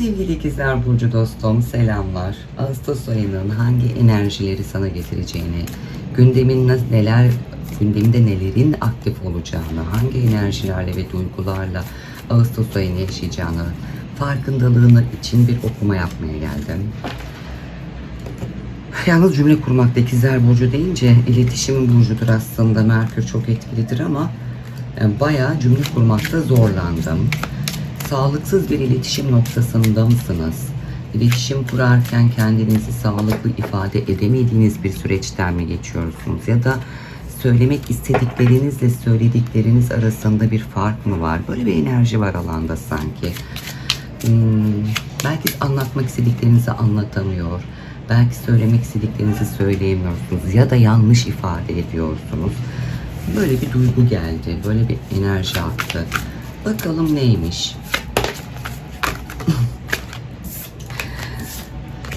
Sevgili ikizler Burcu dostum selamlar. Ağustos ayının hangi enerjileri sana getireceğini, gündemin neler, gündeminde nelerin aktif olacağını, hangi enerjilerle ve duygularla Ağustos ayını yaşayacağını farkındalığını için bir okuma yapmaya geldim. Yalnız cümle kurmakta ikizler burcu deyince iletişim burcudur aslında. Merkür çok etkilidir ama e, bayağı cümle kurmakta zorlandım. Sağlıksız bir iletişim noktasında mısınız? İletişim kurarken kendinizi sağlıklı ifade edemediğiniz bir süreçten mi geçiyorsunuz? Ya da söylemek istediklerinizle söyledikleriniz arasında bir fark mı var? Böyle bir enerji var alanda sanki. Hmm, belki anlatmak istediklerinizi anlatamıyor. Belki söylemek istediklerinizi söyleyemiyorsunuz ya da yanlış ifade ediyorsunuz. Böyle bir duygu geldi, böyle bir enerji aktı. Bakalım neymiş?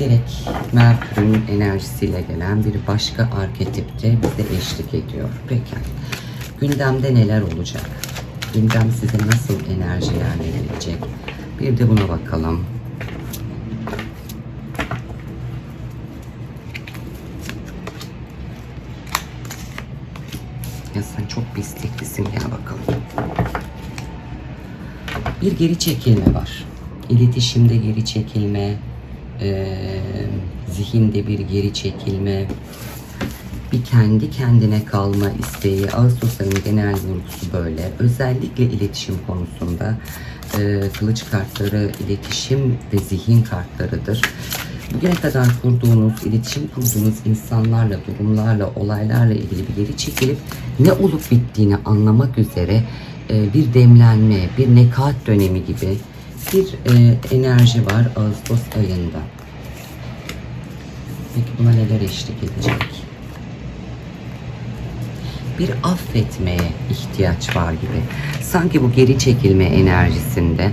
Gerek Merkür'ün enerjisiyle gelen bir başka arketipte bize eşlik ediyor. Peki, gündemde neler olacak? Gündem size nasıl enerjilerle gelecek? Bir de buna bakalım. Ya sen çok pisliklisin gel bakalım. Bir geri çekilme var. İletişimde geri çekilme, eee, zihinde bir geri çekilme, bir kendi kendine kalma isteği. Ağustos ayının genel vurgusu böyle. Özellikle iletişim konusunda eee, kılıç kartları iletişim ve zihin kartlarıdır. Bugüne kadar kurduğunuz, iletişim kurduğunuz insanlarla, durumlarla, olaylarla ilgili bir geri çekilip ne olup bittiğini anlamak üzere e, bir demlenme, bir nekat dönemi gibi bir e, enerji var Ağustos ayında. Peki buna neler eşlik edecek? bir affetmeye ihtiyaç var gibi. Sanki bu geri çekilme enerjisinde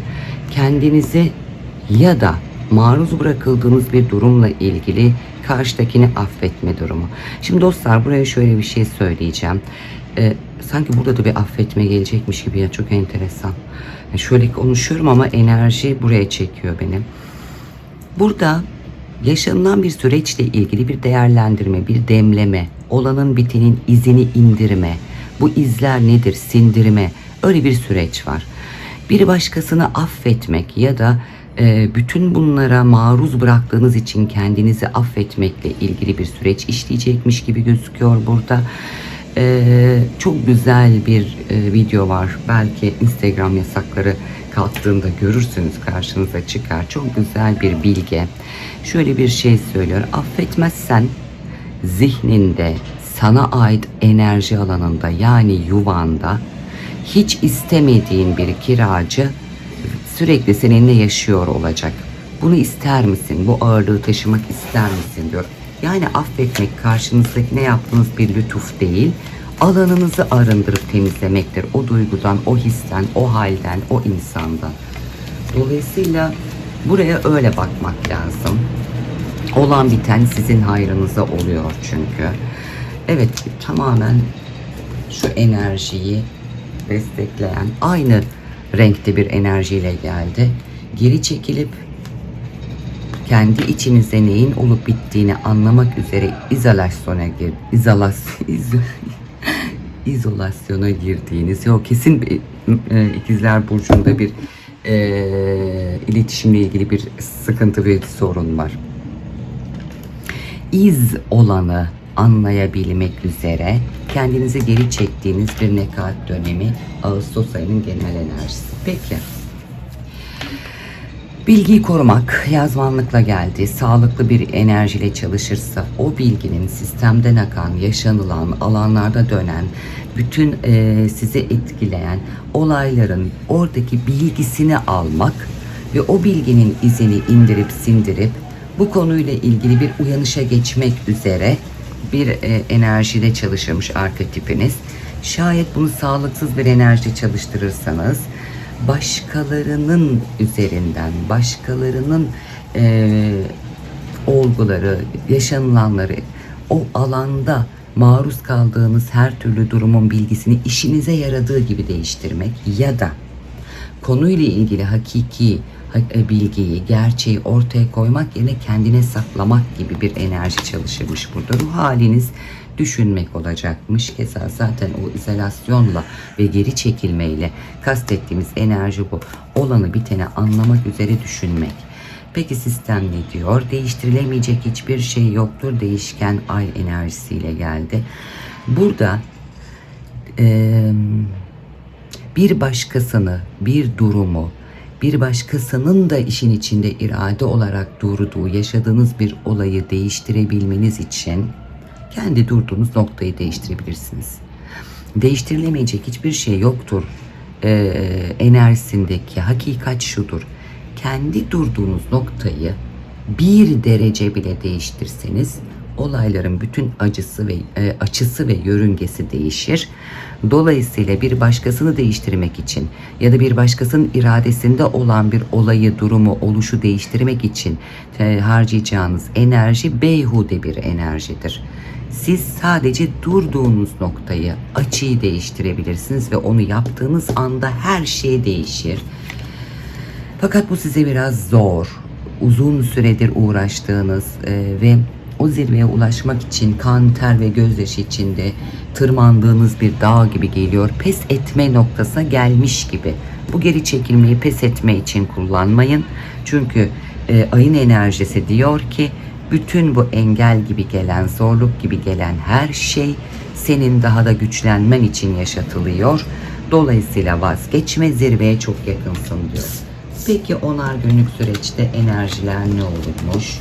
kendinizi ya da maruz bırakıldığınız bir durumla ilgili karşıdakini affetme durumu. Şimdi dostlar buraya şöyle bir şey söyleyeceğim. Ee, sanki burada da bir affetme gelecekmiş gibi ya çok enteresan. Yani şöyle konuşuyorum ama enerji buraya çekiyor beni. Burada yaşanılan bir süreçle ilgili bir değerlendirme, bir demleme, olanın bitenin izini indirme, bu izler nedir, sindirme, öyle bir süreç var. Bir başkasını affetmek ya da e, bütün bunlara maruz bıraktığınız için kendinizi affetmekle ilgili bir süreç işleyecekmiş gibi gözüküyor burada. E, çok güzel bir e, video var. Belki Instagram yasakları kalktığında görürsünüz karşınıza çıkar. Çok güzel bir bilge. Şöyle bir şey söylüyor. Affetmezsen zihninde sana ait enerji alanında yani yuvanda hiç istemediğin bir kiracı sürekli seninle yaşıyor olacak. Bunu ister misin? Bu ağırlığı taşımak ister misin diyor. Yani affetmek karşınızdakine yaptığınız bir lütuf değil, alanınızı arındırıp temizlemektir. O duygudan, o histen, o halden, o insandan. Dolayısıyla buraya öyle bakmak lazım. Olan biten sizin hayrınıza oluyor çünkü. Evet tamamen şu enerjiyi destekleyen aynı renkte bir enerjiyle geldi. Geri çekilip kendi içinizde neyin olup bittiğini anlamak üzere izolasyona gir, izolas, iz, izolasyona girdiğiniz, yok kesin bir, e, ikizler burcunda bir e, iletişimle ilgili bir sıkıntı ve sorun var. İz olanı anlayabilmek üzere kendinizi geri çektiğiniz bir nekat dönemi Ağustos ayının genel enerjisi. Peki. Bilgiyi korumak yazmanlıkla geldi. Sağlıklı bir enerjiyle çalışırsa o bilginin sistemden akan, yaşanılan, alanlarda dönen, bütün e, sizi etkileyen olayların oradaki bilgisini almak ve o bilginin izini indirip sindirip bu konuyla ilgili bir uyanışa geçmek üzere bir e, enerjide çalışırmış arketipiniz. Şayet bunu sağlıksız bir enerjide çalıştırırsanız başkalarının üzerinden, başkalarının e, olguları, yaşanılanları o alanda maruz kaldığınız her türlü durumun bilgisini işinize yaradığı gibi değiştirmek ya da konuyla ilgili hakiki ha- e, bilgiyi, gerçeği ortaya koymak yerine kendine saklamak gibi bir enerji çalışırmış burada. Ruh haliniz düşünmek olacakmış. Keza zaten o izolasyonla ve geri çekilmeyle kastettiğimiz enerji bu. Olanı biteni anlamak üzere düşünmek. Peki sistem ne diyor? Değiştirilemeyecek hiçbir şey yoktur. Değişken ay enerjisiyle geldi. Burada eee, bir başkasını, bir durumu, bir başkasının da işin içinde irade olarak durduğu, yaşadığınız bir olayı değiştirebilmeniz için kendi durduğunuz noktayı değiştirebilirsiniz. Değiştirilemeyecek hiçbir şey yoktur eee, enerjisindeki hakikat şudur. Kendi durduğunuz noktayı bir derece bile değiştirseniz olayların bütün acısı ve e, açısı ve yörüngesi değişir. Dolayısıyla bir başkasını değiştirmek için ya da bir başkasının iradesinde olan bir olayı, durumu, oluşu değiştirmek için e, harcayacağınız enerji beyhude bir enerjidir. Siz sadece durduğunuz noktayı, açıyı değiştirebilirsiniz ve onu yaptığınız anda her şey değişir. Fakat bu size biraz zor. Uzun süredir uğraştığınız e, ve o zirveye ulaşmak için kan, ter ve gözyaşı içinde tırmandığınız bir dağ gibi geliyor. Pes etme noktasına gelmiş gibi. Bu geri çekilmeyi pes etme için kullanmayın. Çünkü e, ayın enerjisi diyor ki bütün bu engel gibi gelen, zorluk gibi gelen her şey senin daha da güçlenmen için yaşatılıyor. Dolayısıyla vazgeçme zirveye çok yakınsın diyor. Peki onar günlük süreçte enerjiler ne olurmuş?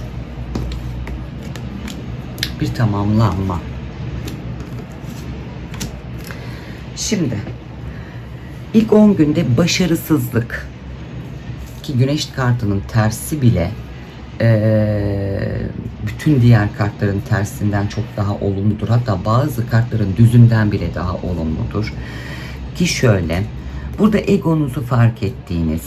Bir tamamlanma. Şimdi ilk 10 günde başarısızlık ki güneş kartının tersi bile eee, bütün diğer kartların tersinden çok daha olumludur. Hatta bazı kartların düzünden bile daha olumludur. Ki şöyle, burada egonuzu fark ettiğiniz,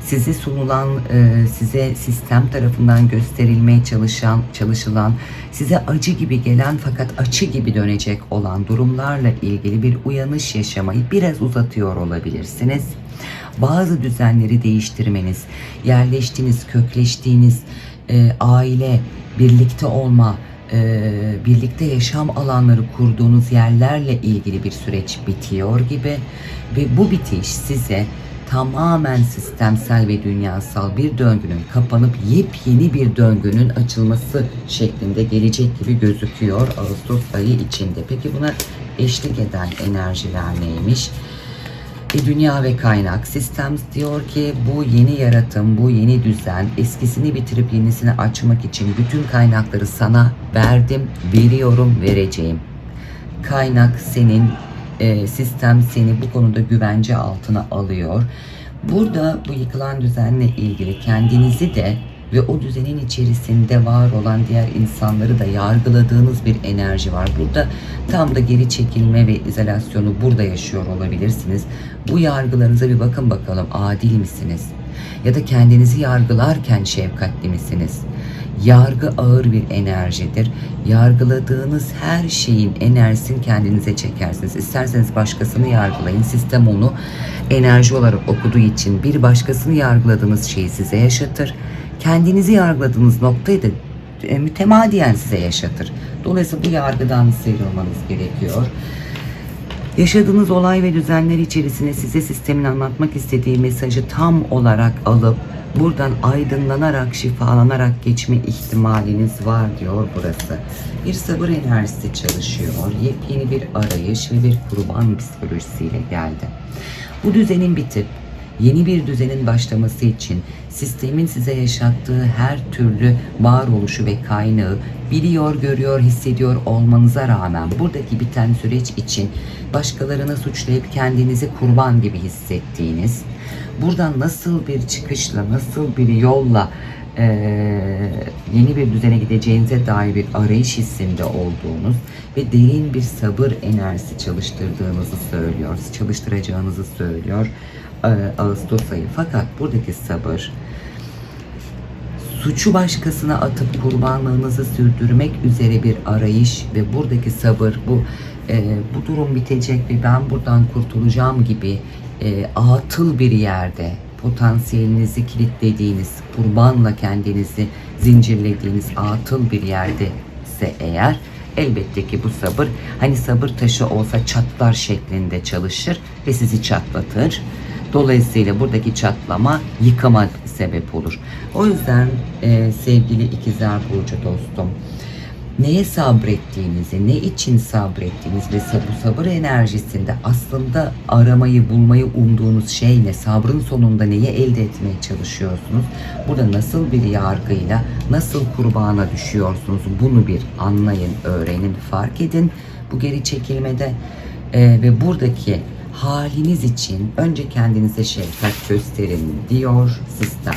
size sunulan, e, size sistem tarafından gösterilmeye çalışan, çalışılan, size acı gibi gelen fakat açı gibi dönecek olan durumlarla ilgili bir uyanış yaşamayı biraz uzatıyor olabilirsiniz. Bazı düzenleri değiştirmeniz, yerleştiğiniz, kökleştiğiniz e, aile, birlikte olma, e, birlikte yaşam alanları kurduğunuz yerlerle ilgili bir süreç bitiyor gibi ve bu bitiş size tamamen sistemsel ve dünyasal bir döngünün kapanıp yepyeni bir döngünün açılması şeklinde gelecek gibi gözüküyor Ağustos ayı içinde. Peki buna eşlik eden enerjiler neymiş? E, dünya ve kaynak. Sistem diyor ki bu yeni yaratım, bu yeni düzen eskisini bitirip yenisini açmak için bütün kaynakları sana verdim, veriyorum, vereceğim. Kaynak senin, e, sistem seni bu konuda güvence altına alıyor. Burada bu yıkılan düzenle ilgili kendinizi de ve o düzenin içerisinde var olan diğer insanları da yargıladığınız bir enerji var. Burada tam da geri çekilme ve izolasyonu burada yaşıyor olabilirsiniz. Bu yargılarınıza bir bakın bakalım adil misiniz? Ya da kendinizi yargılarken şefkatli misiniz? Yargı ağır bir enerjidir. Yargıladığınız her şeyin enerjisini kendinize çekersiniz. İsterseniz başkasını yargılayın. Sistem onu enerji olarak okuduğu için bir başkasını yargıladığınız şeyi size yaşatır. Kendinizi yargıladığınız noktayı da e, mütemadiyen size yaşatır. Dolayısıyla bu yargıdan sıyrılmanız gerekiyor. Yaşadığınız olay ve düzenler içerisinde size sistemin anlatmak istediği mesajı tam olarak alıp buradan aydınlanarak, şifalanarak geçme ihtimaliniz var diyor burası. Bir sabır enerjisi çalışıyor. Yepyeni bir arayış ve bir kurban psikolojisiyle geldi. Bu düzenin bitip yeni bir düzenin başlaması için sistemin size yaşattığı her türlü varoluşu ve kaynağı biliyor, görüyor, hissediyor olmanıza rağmen buradaki biten süreç için başkalarını suçlayıp kendinizi kurban gibi hissettiğiniz, buradan nasıl bir çıkışla, nasıl bir yolla eee, yeni bir düzene gideceğinize dair bir arayış hissinde olduğunuz ve derin bir sabır enerjisi çalıştırdığınızı söylüyor, çalıştıracağınızı söylüyor Ağustos ayı. Fakat buradaki sabır suçu başkasına atıp kurbanlığınızı sürdürmek üzere bir arayış ve buradaki sabır bu e, bu durum bitecek ve ben buradan kurtulacağım gibi e, atıl bir yerde potansiyelinizi kilitlediğiniz, kurbanla kendinizi zincirlediğiniz atıl bir yerde ise eğer elbette ki bu sabır hani sabır taşı olsa çatlar şeklinde çalışır ve sizi çatlatır. Dolayısıyla buradaki çatlama yıkıma sebep olur. O yüzden e, sevgili ikizler burcu dostum neye sabrettiğinizi, ne için sabrettiğiniz ve bu sabır enerjisinde aslında aramayı, bulmayı umduğunuz şey ne? Sabrın sonunda neyi elde etmeye çalışıyorsunuz? Burada nasıl bir yargıyla, nasıl kurbana düşüyorsunuz? Bunu bir anlayın, öğrenin, fark edin bu geri çekilmede Ee, ve buradaki haliniz için önce kendinize şefkat gösterin diyor sistem.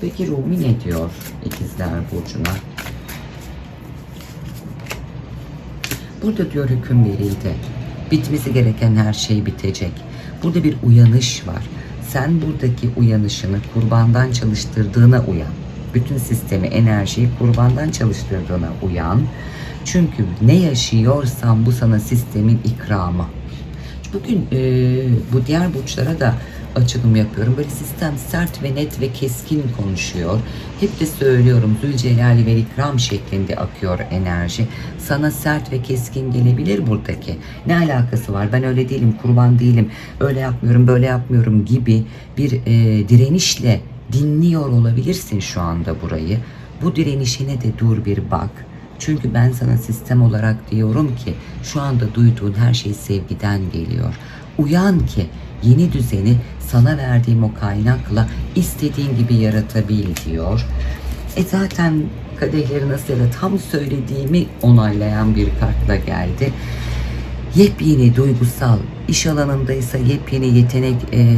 Peki Rumi ne diyor ikizler burcuna? Burada diyor hüküm verildi. Bitmesi gereken her şey bitecek. Burada bir uyanış var. Sen buradaki uyanışını kurbandan çalıştırdığına uyan. Bütün sistemi, enerjiyi kurbandan çalıştırdığına uyan. Çünkü ne yaşıyorsan bu sana sistemin ikramı. Bugün e, bu diğer burçlara da açılım yapıyorum. Böyle sistem sert ve net ve keskin konuşuyor. Hep de söylüyorum Zülcelal ve ikram şeklinde akıyor enerji. Sana sert ve keskin gelebilir buradaki. Ne alakası var? Ben öyle değilim, kurban değilim. Öyle yapmıyorum, böyle yapmıyorum gibi bir e, direnişle dinliyor olabilirsin şu anda burayı. Bu direnişine de dur bir bak. Çünkü ben sana sistem olarak diyorum ki şu anda duyduğun her şey sevgiden geliyor. Uyan ki yeni düzeni sana verdiğim o kaynakla istediğin gibi yaratabil diyor. E zaten kadehleri nasıl ya da tam söylediğimi onaylayan bir kartla geldi. Yepyeni duygusal, iş alanındaysa yepyeni yetenek, e,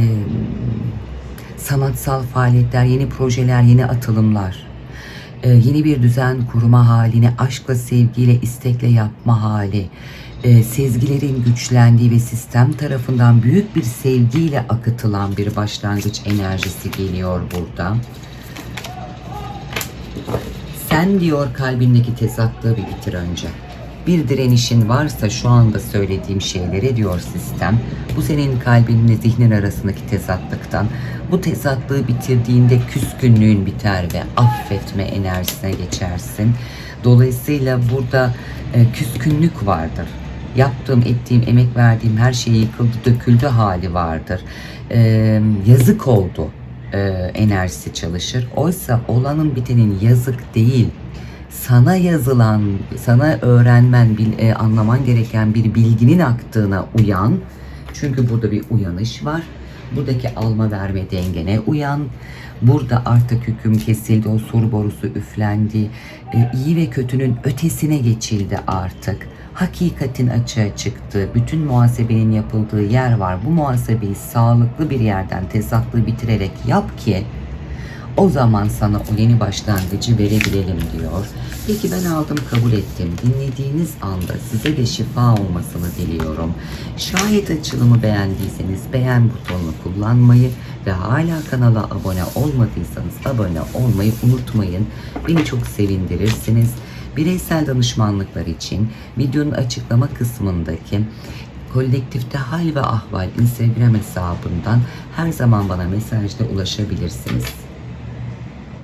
sanatsal faaliyetler, yeni projeler, yeni atılımlar e, yeni bir düzen kurma halini aşkla, sevgiyle, istekle yapma hali, e, sezgilerin güçlendiği ve sistem tarafından büyük bir sevgiyle akıtılan bir başlangıç enerjisi geliyor burada. Sen diyor kalbindeki tezatlığı bir bitir önce. Bir direnişin varsa şu anda söylediğim şeylere diyor sistem. Bu senin kalbinle zihnin arasındaki tezatlıktan. Bu tezatlığı bitirdiğinde küskünlüğün biter ve affetme enerjisine geçersin. Dolayısıyla burada e, küskünlük vardır. Yaptığım, ettiğim, emek verdiğim her şey yıkıldı, döküldü hali vardır. E, yazık oldu e, enerjisi çalışır. Oysa olanın bitenin yazık değil sana yazılan, sana öğrenmen, bil, e, anlaman gereken bir bilginin aktığına uyan. Çünkü burada bir uyanış var. Buradaki alma verme dengene uyan. Burada artık hüküm kesildi, o soru borusu üflendi. E, iyi ve kötünün ötesine geçildi artık. Hakikatin açığa çıktı. Bütün muhasebenin yapıldığı yer var. Bu muhasebeyi sağlıklı bir yerden tezatlığı bitirerek yap ki o zaman sana o yeni başlangıcı verebilelim diyor. Peki ben aldım kabul ettim. Dinlediğiniz anda size de şifa olmasını diliyorum. Şayet açılımı beğendiyseniz beğen butonunu kullanmayı ve hala kanala abone olmadıysanız abone olmayı unutmayın. Beni çok sevindirirsiniz. Bireysel danışmanlıklar için videonun açıklama kısmındaki kolektifte hal ve ahval Instagram hesabından her zaman bana mesajda ulaşabilirsiniz.